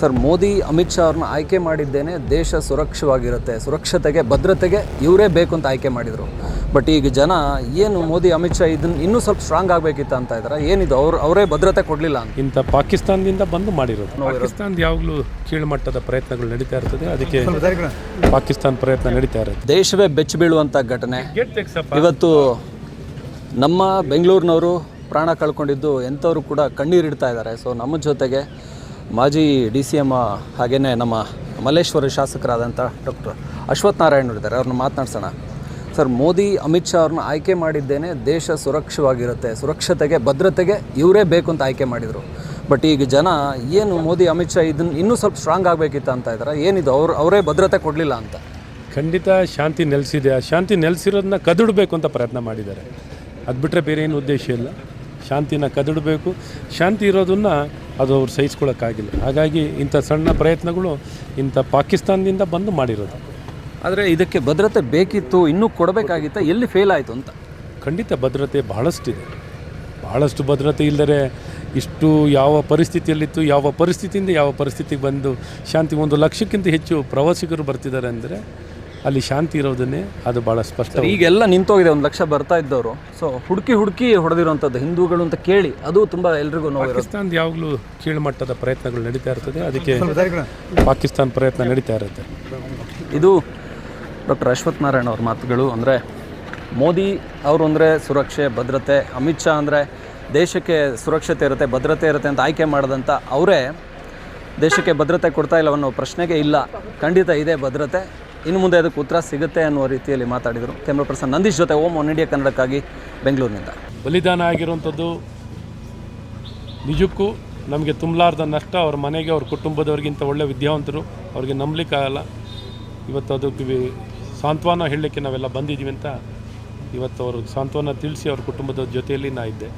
Sir Modi Amit Shah ಅವ್ರನ್ನ ಆಯ್ಕೆ ಮಾಡಿದ್ದೇನೆ ದೇಶ ಸುರಕ್ಷವಾಗಿರುತ್ತೆ ಸುರಕ್ಷತೆಗೆ ಭದ್ರತೆಗೆ ಇವರೇ ಬೇಕು ಅಂತ ಆಯ್ಕೆ ಮಾಡಿದರು. ಬಟ್ ಈಗ ಜನ ಏನು ಮೋದಿ ಅಮಿತ್ ಶಾ ಇದನ್ನ ಇನ್ನೂ ಸ್ವಲ್ಪ ಸ್ಟ್ರಾಂಗ್ ಆಗಬೇಕಿತ್ತು ಅಂತ ಇದ್ದಾರೆ ಏನಿದು ಅವ್ರು ಅವರೇ ಭದ್ರತೆ ಕೊಡಲಿಲ್ಲ ಅಂತ. ಇಂಥ ಪಾಕಿಸ್ತಾನದಿಂದ ಬಂದು ಮಾಡಿರೋದು. ಪಾಕಿಸ್ತಾನ ಯಾವಾಗಲೂ ಕೀಳುಮಟ್ಟದ ಪ್ರಯತ್ನಗಳು ನಡೀತಾ ಇರ್ತದೆ. ಅದಕ್ಕೆ ಪಾಕಿಸ್ತಾನ ಪ್ರಯತ್ನ ನಡೀತಾ ಇರುತ್ತೆ. ದೇಶವೇ ಬೆಚ್ಚಿ ಬೀಳುವಂಥ ಘಟನೆ. ಇವತ್ತು ನಮ್ಮ ಬೆಂಗಳೂರಿನವರು ಪ್ರಾಣ ಕಳ್ಕೊಂಡಿದ್ದು ಎಂಥವರು ಕೂಡ ಕಣ್ಣೀರಿಡ್ತಾ ಇದ್ದಾರೆ. ಸೊ ನಮ್ಮ ಜೊತೆಗೆ ಮಾಜಿ ಡಿ ಸಿ ಎಂ ಹಾಗೆಯೇ ನಮ್ಮ ಮಲ್ಲೇಶ್ವರ ಶಾಸಕರಾದಂಥ ಡಾಕ್ಟರ್ ಅಶ್ವಥ್ ನಾರಾಯಣ್ ಇದ್ದಾರೆ ಅವ್ರನ್ನ ಮಾತನಾಡ್ಸೋಣ. ಸರ್, ಮೋದಿ, ಅಮಿತ್ ಶಾ ಅವ್ರನ್ನ ಆಯ್ಕೆ ಮಾಡಿದ್ದೇನೆ, ದೇಶ ಸುರಕ್ಷವಾಗಿರುತ್ತೆ, ಸುರಕ್ಷತೆಗೆ, ಭದ್ರತೆಗೆ ಇವರೇ ಬೇಕು ಅಂತ ಆಯ್ಕೆ ಮಾಡಿದರು. ಬಟ್ ಈಗ ಜನ ಏನು ಮೋದಿ, ಅಮಿತ್ ಶಾ ಇದನ್ನು ಇನ್ನೂ ಸ್ವಲ್ಪ ಸ್ಟ್ರಾಂಗ್ ಆಗಬೇಕಿತ್ತು ಅಂತ ಇದ್ದಾರೆ ಏನಿದು, ಅವ್ರು, ಅವರೇ ಭದ್ರತೆ ಕೊಡಲಿಲ್ಲ ಅಂತ? ಖಂಡಿತ ಶಾಂತಿ ನೆಲೆಸಿದೆ. ಆ ಶಾಂತಿ ನೆಲೆಸಿರೋದನ್ನ ಕದಡಬೇಕು ಅಂತ ಪ್ರಯತ್ನ ಮಾಡಿದ್ದಾರೆ. ಅದು ಬಿಟ್ಟರೆ ಬೇರೆ ಏನು ಉದ್ದೇಶ ಇಲ್ಲ. ಶಾಂತಿನ ಕದಡಬೇಕು. ಶಾಂತಿ ಇರೋದನ್ನು ಅದು ಅವ್ರು ಸಹಿಸ್ಕೊಳ್ಳೋಕ್ಕಾಗಿಲ್ಲ. ಹಾಗಾಗಿ ಇಂಥ ಸಣ್ಣ ಪ್ರಯತ್ನಗಳು ಇಂಥ ಪಾಕಿಸ್ತಾನದಿಂದ ಬಂದು ಮಾಡಿರೋದು. ಆದರೆ ಇದಕ್ಕೆ ಭದ್ರತೆ ಬೇಕಿತ್ತು ಇನ್ನೂ ಕೊಡಬೇಕಾಗಿತ್ತ ಎಲ್ಲಿ ಫೇಲ್ ಆಯಿತು ಅಂತ? ಖಂಡಿತ ಭದ್ರತೆ ಬಹಳಷ್ಟಿದೆ. ಬಹಳಷ್ಟು ಭದ್ರತೆ ಇಲ್ಲದರೆ ಇಷ್ಟು ಯಾವ ಪರಿಸ್ಥಿತಿಯಲ್ಲಿತ್ತು ಯಾವ ಪರಿಸ್ಥಿತಿಯಿಂದ ಯಾವ ಪರಿಸ್ಥಿತಿಗೆ ಬಂದು ಶಾಂತಿ ಒಂದು ಲಕ್ಷಕ್ಕಿಂತ ಹೆಚ್ಚು ಪ್ರವಾಸಿಗರು ಬರ್ತಿದ್ದಾರೆ ಅಂದರೆ ಅಲ್ಲಿ ಶಾಂತಿ ಇರೋದನ್ನೇ ಅದು ಭಾಳ ಸ್ಪಷ್ಟ ಈಗೆಲ್ಲ ನಿಂತೋಗಿದೆ ಒಂದು ಲಕ್ಷ ಬರ್ತಾ ಇದ್ದವರು. ಸೊ ಹುಡುಕಿ ಹುಡುಕಿ ಹೊಡೆದಿರುವಂಥದ್ದು ಹಿಂದೂಗಳು ಅಂತ ಕೇಳಿ ಅದು ತುಂಬ ಎಲ್ರಿಗೂ ನೋವು ಪಾಕಿಸ್ತಾನದ ಯಾವಾಗಲೂ ಕೀಳುಮಟ್ಟದ ಪ್ರಯತ್ನಗಳು ನಡೀತಾ ಇರ್ತದೆ. ಅದಕ್ಕೆ ಪಾಕಿಸ್ತಾನ ಪ್ರಯತ್ನ ನಡೀತಾ ಇರುತ್ತೆ. ಇದು ಡಾಕ್ಟರ್ ಅಶ್ವಥ್ ನಾರಾಯಣ ಅವ್ರ ಮಾತುಗಳು. ಅಂದರೆ ಮೋದಿ ಅವರು ಅಂದರೆ ಸುರಕ್ಷೆ ಭದ್ರತೆ ಅಮಿತ್ ಶಾ ಅಂದರೆ ದೇಶಕ್ಕೆ ಸುರಕ್ಷತೆ ಇರುತ್ತೆ ಭದ್ರತೆ ಇರುತ್ತೆ ಅಂತ ಆಯ್ಕೆ ಮಾಡಿದಂಥ ಅವರೇ ದೇಶಕ್ಕೆ ಭದ್ರತೆ ಕೊಡ್ತಾ ಇಲ್ಲ ಅನ್ನೋ ಪ್ರಶ್ನೆಗೆ ಇಲ್ಲ. ಖಂಡಿತ ಇದೆ ಭದ್ರತೆ. ಇನ್ನು ಮುಂದೆ ಅದಕ್ಕೆ ಉತ್ತರ ಸಿಗುತ್ತೆ ಅನ್ನುವ ರೀತಿಯಲ್ಲಿ ಮಾತಾಡಿದರು ಕ್ಯಾಮ್ರಾ ಪರ್ಸನ್ ನಂದೀಶ್ ಜೊತೆ ಓಮ್ ಒನ್ ಇಂಡಿಯಾ ಕನ್ನಡಕ್ಕಾಗಿ ಬೆಂಗಳೂರಿನಿಂದ. ಬಲಿದಾನ ಆಗಿರುವಂಥದ್ದು ನಿಜಕ್ಕೂ ನಮಗೆ ತುಂಬಲಾರ್ದ ನಷ್ಟ. ಅವ್ರ ಮನೆಗೆ, ಅವ್ರ ಕುಟುಂಬದವ್ರಿಗಿಂತ ಒಳ್ಳೆ ವಿದ್ಯಾವಂತರು. ಅವ್ರಿಗೆ ನಂಬಲಿಕ್ಕಾಗಲ್ಲ ಇವತ್ತು ಅದಕ್ಕೆ ಸಾಂತ್ವನ ಹೇಳಲಿಕ್ಕೆ ನಾವೆಲ್ಲ ಬಂದಿದ್ದೀವಿ ಅಂತ ಇವತ್ತು ಅವ್ರಿಗೆ ಸಾಂತ್ವನ ತಿಳಿಸಿ ಅವ್ರ ಕುಟುಂಬದ ಜೊತೆಯಲ್ಲಿ ನಾ ಇದ್ದೆ.